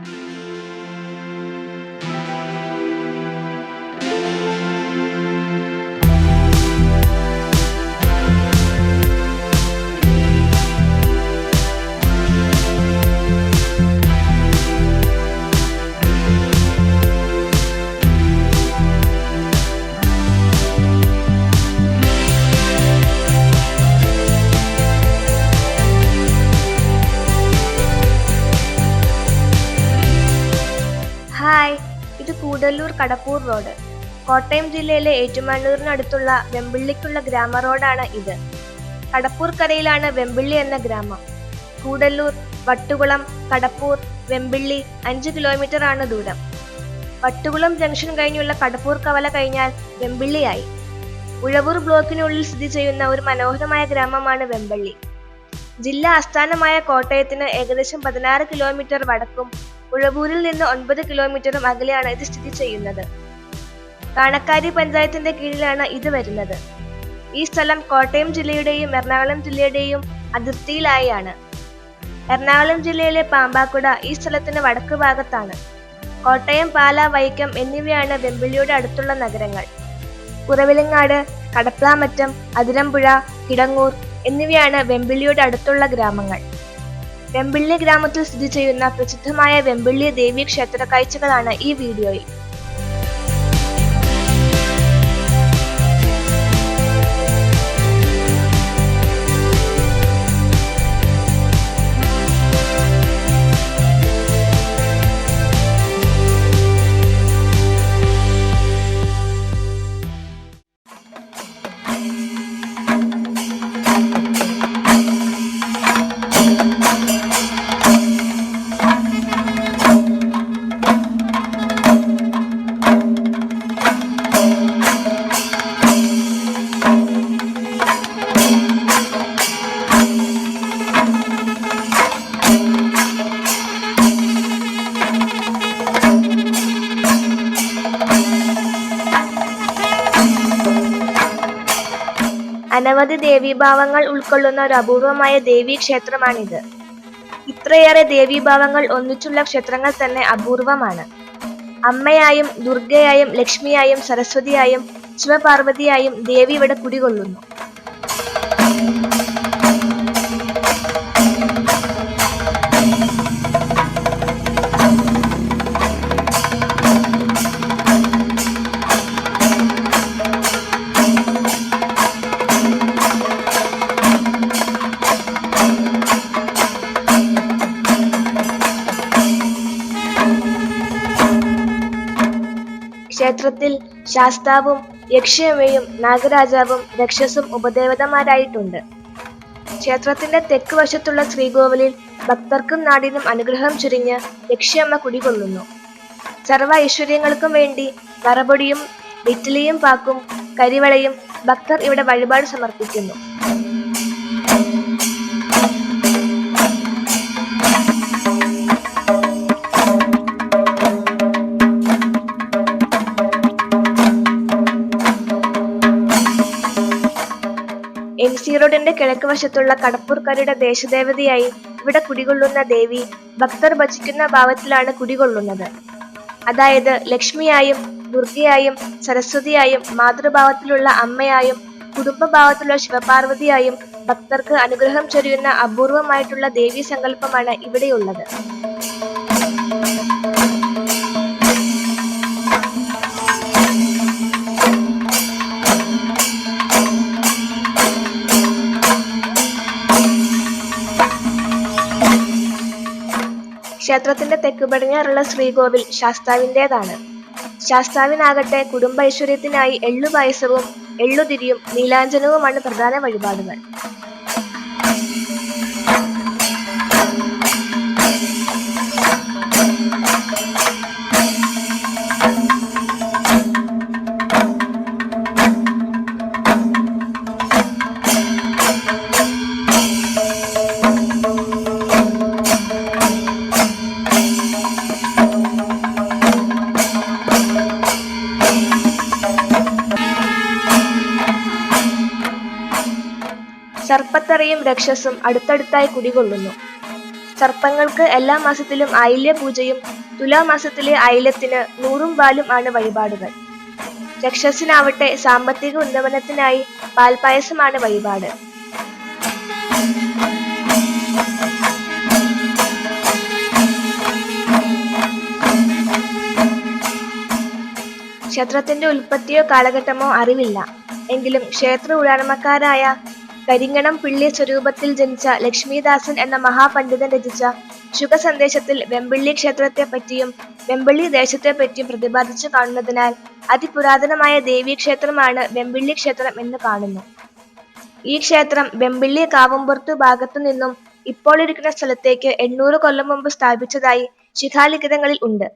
Música Kadappur road. Kottayam ജില്ലയിലെ ഏറ്റുമാനൂരിനടുത്തുള്ള വെമ്പിള്ളിക്കുള്ള ഗ്രാമ റോഡാണ് ഇത്. കടപ്പൂർ കരയിലാണ് വെമ്പിള്ളി എന്ന ഗ്രാമം. കൂടല്ലൂർ വട്ടുകുളം കടപ്പൂർ വെമ്പിള്ളി അഞ്ച് കിലോമീറ്റർ ആണ് ദൂരം. വട്ടുകുളം ജംഗ്ഷൻ കഴിഞ്ഞുള്ള കടപ്പൂർ കവല കഴിഞ്ഞാൽ വെമ്പിള്ളിയായി. ഉഴവൂർ ബ്ലോക്കിനുള്ളിൽ സ്ഥിതി ചെയ്യുന്ന ഒരു മനോഹരമായ ഗ്രാമമാണ് വെമ്പള്ളി. ജില്ലാ ആസ്ഥാനമായ കോട്ടയത്തിന് ഏകദേശം പതിനാറ് കിലോമീറ്റർ വടക്കും ഉഴവൂരിൽ നിന്ന് ഒൻപത് കിലോമീറ്ററും അകലെയാണ് ഇത് സ്ഥിതി ചെയ്യുന്നത്. കാണക്കാരി പഞ്ചായത്തിന്റെ കീഴിലാണ് ഇത് വരുന്നത്. ഈ സ്ഥലം കോട്ടയം ജില്ലയുടെയും എറണാകുളം ജില്ലയുടെയും അതിർത്തിയിലായാണ്. എറണാകുളം ജില്ലയിലെ പാമ്പാക്കുട ഈ സ്ഥലത്തിന് വടക്ക് ഭാഗത്താണ്. കോട്ടയം പാല വൈക്കം എന്നിവയാണ് വെമ്പിളിയുടെ അടുത്തുള്ള നഗരങ്ങൾ. കുറവിലങ്ങാട് കടപ്ലാമറ്റം അതിരമ്പുഴ കിടങ്ങൂർ എന്നിവയാണ് വെമ്പിളിയുടെ അടുത്തുള്ള ഗ്രാമങ്ങൾ. വെമ്പിള്ളി ഗ്രാമത്തിൽ സ്ഥിതി ചെയ്യുന്ന പ്രസിദ്ധമായ വെമ്പിള്ളി ദേവീ ക്ഷേത്ര കാഴ്ചകളാണ് ഈ വീഡിയോയിൽ. അനവധി ദേവീഭാവങ്ങൾ ഉൾക്കൊള്ളുന്ന ഒരു അപൂർവമായ ദേവീ ക്ഷേത്രമാണിത് ഇത്രയേറെ ദേവീഭാവങ്ങൾ ഒന്നിച്ചുള്ള ക്ഷേത്രങ്ങൾ തന്നെ അപൂർവമാണ്. അമ്മയായും ദുർഗയായും ലക്ഷ്മിയായും സരസ്വതിയായും ശിവപാർവതിയായും ദേവി ഇവിടെ കുടികൊള്ളുന്നു. ക്ഷേത്രത്തിൽ ശാസ്താവും യക്ഷിയമ്മയും നാഗരാജാവും രക്ഷസും ഉപദേവതമാരായിട്ടുണ്ട്. ക്ഷേത്രത്തിന്റെ തെക്ക് വശത്തുള്ള ശ്രീകോവിലിൽ ഭക്തർക്കും നാടിനും അനുഗ്രഹം ചുരിഞ്ഞ് യക്ഷിയമ്മ കുടികൊള്ളുന്നു. സർവ ഐശ്വര്യങ്ങൾക്കും വേണ്ടി വറപൊടിയും ഇറ്റലിയും പാക്കും കരിവളയും ഭക്തർ ഇവിടെ വഴിപാട് സമർപ്പിക്കുന്നു. എം സി റോഡിന്റെ കിഴക്ക് വശത്തുള്ള കടപ്പൂർക്കാരുടെ ദേശദേവതയായി ഇവിടെ കുടികൊള്ളുന്ന ദേവി ഭക്തർ ഭജിക്കുന്ന ഭാവത്തിലാണ് കുടികൊള്ളുന്നത്. അതായത് ലക്ഷ്മിയായും ദുർഗയായും സരസ്വതിയായും മാതൃഭാവത്തിലുള്ള അമ്മയായും കുടുംബഭാവത്തിലുള്ള ശിവപാർവതിയായും ഭക്തർക്ക് അനുഗ്രഹം ചൊരിയുന്ന അപൂർവമായിട്ടുള്ള ദേവി സങ്കല്പമാണ് ഇവിടെയുള്ളത്. ക്ഷേത്രത്തിന്റെ തെക്ക് പടിഞ്ഞാറുള്ള ശ്രീകോവിൽ ശാസ്താവിന്റെതാണ് ശാസ്താവിനാകട്ടെ കുടുംബ ഐശ്വര്യത്തിനായി എള്ളുപായസവും എള്ളുതിരിയും നീലാഞ്ജനവുമാണ് പ്രധാന വഴിപാടുകൾ. സർപ്പത്തറയും രക്ഷസും അടുത്തടുത്തായി കുടികൊള്ളുന്നു. സർപ്പങ്ങൾക്ക് എല്ലാ മാസത്തിലും ആയില്യ പൂജയും തുലാമാസത്തിലെ ആയില്യത്തിന് നൂറും പാലും ആണ് വഴിപാടുകൾ. രക്ഷസിനാവട്ടെ സാമ്പത്തിക ഉന്നമനത്തിനായി പാൽപായസമാണ് വഴിപാട്. ക്ഷേത്രത്തിന്റെ ഉൽപ്പത്തിയോ കാലഘട്ടമോ അറിവില്ല. എങ്കിലും ക്ഷേത്ര ഉടമക്കാരായ കരിങ്ങണം പിള്ളി സ്വരൂപത്തിൽ ജനിച്ച ലക്ഷ്മീദാസൻ എന്ന മഹാപണ്ഡിതൻ രചിച്ച ശുഖസന്ദേശത്തിൽ വെമ്പിള്ളി ക്ഷേത്രത്തെ പറ്റിയും വെമ്പിള്ളി ദേശത്തെ പറ്റിയും പ്രതിപാദിച്ചു കാണുന്നതിനാൽ അതിപുരാതനമായ ദേവീക്ഷേത്രമാണ് വെമ്പിള്ളി ക്ഷേത്രം എന്ന് കാണുന്നു. ഈ ക്ഷേത്രം വെമ്പിള്ളി കാവുംപുറത്തു ഭാഗത്തു നിന്നും ഇപ്പോൾ ഇരിക്കുന്ന സ്ഥലത്തേക്ക് എണ്ണൂറ് കൊല്ലം മുമ്പ് സ്ഥാപിച്ചതായി ശിഖാലിഖിതങ്ങളിൽ ഉണ്ട്.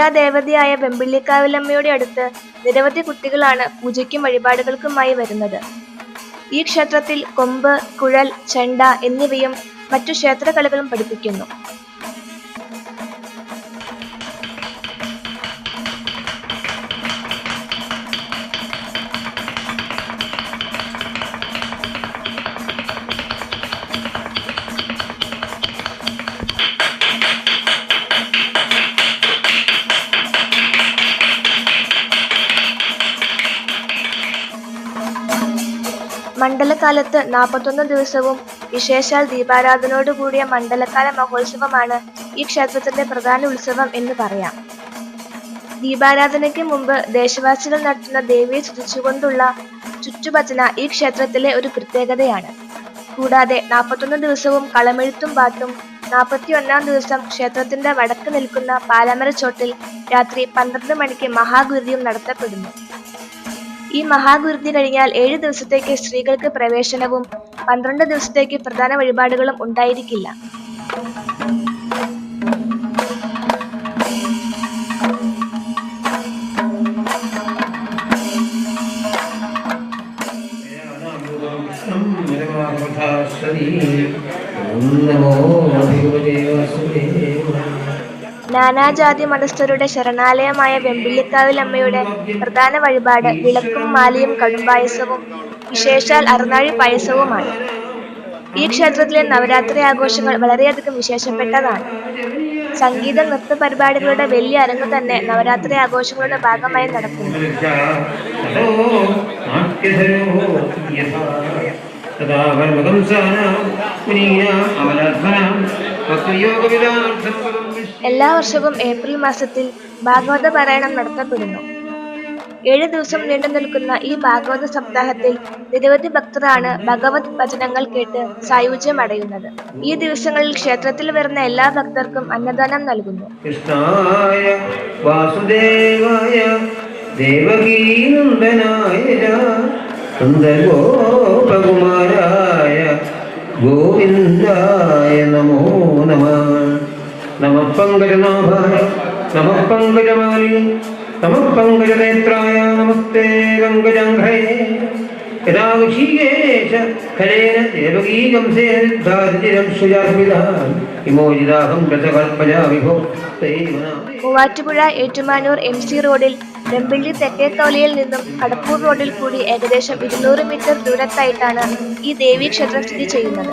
വിദ്യാദേവതയായ വെമ്പിള്ളിക്കാവിലമ്മയുടെ അടുത്ത് നിരവധി കുട്ടികളാണ് പൂജയ്ക്കും വഴിപാടുകൾക്കുമായി വരുന്നത്. ഈ ക്ഷേത്രത്തിൽ കൊമ്പ് കുഴൽ ചെണ്ട എന്നിവയും മറ്റു ക്ഷേത്രകലകളും പഠിപ്പിക്കുന്നു. മണ്ഡലകാലത്ത് നാൽപ്പത്തൊന്ന് ദിവസവും വിശേഷാൽ ദീപാരാധനയോടുകൂടിയ മണ്ഡലകാല മഹോത്സവമാണ് ഈ ക്ഷേത്രത്തിന്റെ പ്രധാന ഉത്സവം എന്ന് പറയാം. ദീപാരാധനയ്ക്ക് മുമ്പ് ദേശവാസികൾ നടത്തുന്ന ദേവിയെ സ്തുതിച്ചുകൊണ്ടുള്ള ചുറ്റുഭജന ഈ ക്ഷേത്രത്തിലെ ഒരു പ്രത്യേകതയാണ്. കൂടാതെ നാൽപ്പത്തൊന്ന് ദിവസവും കളമെഴുത്തും പാട്ടും നാൽപ്പത്തി ഒന്നാം ദിവസം ക്ഷേത്രത്തിന്റെ വടക്ക് നിൽക്കുന്ന പാലമരച്ചോട്ടിൽ രാത്രി പന്ത്രണ്ട് മണിക്ക് മഹാഗുരുതിയും നടത്തപ്പെടുന്നു. ഈ മഹാഗുരുതി കഴിഞ്ഞാൽ ഏഴ് ദിവസത്തേക്ക് സ്ത്രീകൾക്ക് പ്രവേശനവും പന്ത്രണ്ട് ദിവസത്തേക്ക് പ്രധാന വഴിപാടുകളും ഉണ്ടായിരിക്കില്ല. നമോ ഭഗവതേ വാസുദേവായ നാനാജാതി മതസ്ഥരുടെ ശരണാലയമായ വെമ്പിള്ളിക്കാവിലമ്മയുടെ പ്രധാന വഴിപാട് വിളക്കും മാലയും കടുംപായസവും വിശേഷാൽ അറുനാഴി പായസവുമാണ്. ഈ ക്ഷേത്രത്തിലെ നവരാത്രി ആഘോഷങ്ങൾ വളരെയധികം വിശേഷപ്പെട്ടതാണ്. സംഗീത നൃത്ത പരിപാടികളുടെ വലിയ അരങ്ങ് തന്നെ നവരാത്രി ആഘോഷങ്ങളുടെ ഭാഗമായി നടക്കുന്നു. എല്ലാ വർഷവും ഏപ്രിൽ മാസത്തിൽ ഭാഗവത പാരായണം നടത്തപ്പെടുന്നു. ഏഴ് ദിവസം നീണ്ടു നിൽക്കുന്ന ഈ ഭാഗവത സപ്താഹത്തിൽ നിരവധി ഭക്തരാണ് ഭഗവത് ഭജനങ്ങൾ കേട്ട് സായുജ്യം അടയുന്നത് ഈ ദിവസങ്ങളിൽ ക്ഷേത്രത്തിൽ വരുന്ന എല്ലാ ഭക്തർക്കും അന്നദാനം നൽകുന്നു. ഗോവിന്ദായ നമോ നമ. നമ പങ്കജനാഭായ നമ പങ്കജമാലി നമ പങ്കജനേത്രായ നമസ്തേ യഥാ ഋഷികേശ ഖലേന വിമോചിതാഹം വിഭോ മൂവാറ്റുപുഴ ഏറ്റുമാനൂർ എം സി റോഡിൽ നെമ്പിള്ളി തെക്കേത്തോലിയിൽ നിന്നും കടപ്പൂർ റോഡിൽ കൂടി ഏകദേശം ഇരുന്നൂറ് മീറ്റർ ദൂരത്തായിട്ടാണ് ഈ ദേവീക്ഷേത്രം സ്ഥിതി ചെയ്യുന്നത്.